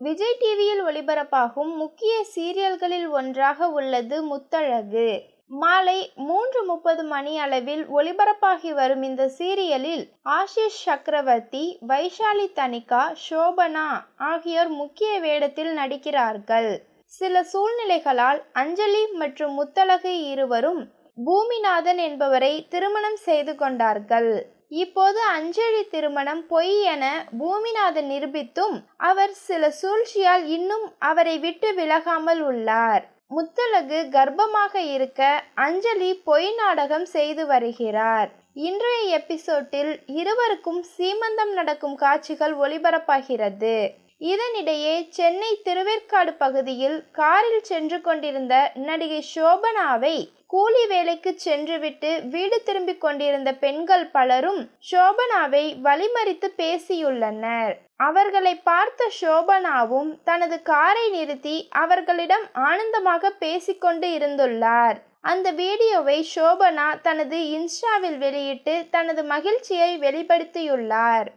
விஜய் டிவியில் ஒளிபரப்பாகும் முக்கிய சீரியல்களில் ஒன்றாக உள்ளது முத்தழகு. மாலை மூன்று முப்பது மணி அளவில் ஒளிபரப்பாகி வரும் இந்த சீரியலில் ஆஷிஷ் சக்கரவர்த்தி வைஷாலி தனிகா சோபனா ஆகியோர் முக்கிய வேடத்தில் நடிக்கிறார்கள். சில சூழ்நிலைகளால் அஞ்சலி மற்றும் முத்தழகு இருவரும் பூமிநாதன் என்பவரை திருமணம் செய்து கொண்டார்கள். இப்போது அஞ்சலி திருமணம் பொய் என பூமிநாதன் நிரூபித்தும் அவர் சில சூழ்ச்சியால் இன்னும் அவரை விட்டு விலகாமல் உள்ளார். முத்தழகு கர்ப்பமாக இருக்க அஞ்சலி பொய் நாடகம் செய்து வருகிறார். இன்றைய எபிசோட்டில் இருவருக்கும் சீமந்தம் நடக்கும் காட்சிகள் ஒளிபரப்பாகிறது. இதனிடையே சென்னை திருவேற்காடு பகுதியில் காரில் சென்று கொண்டிருந்த நடிகை சோபனாவை கூலி வேலைக்கு சென்றுவிட்டு வீடு திரும்பிக் கொண்டிருந்த பெண்கள் பலரும் சோபனாவை வழிமறித்து பேசியுள்ளனர். அவர்களை பார்த்த சோபனாவும் தனது காரை நிறுத்தி அவர்களிடம் ஆனந்தமாக பேசிக்கொண்டு இருந்துள்ளார். அந்த வீடியோவை சோபனா தனது இன்ஸ்டாவில் வெளியிட்டு தனது மகிழ்ச்சியை வெளிப்படுத்தியுள்ளார்.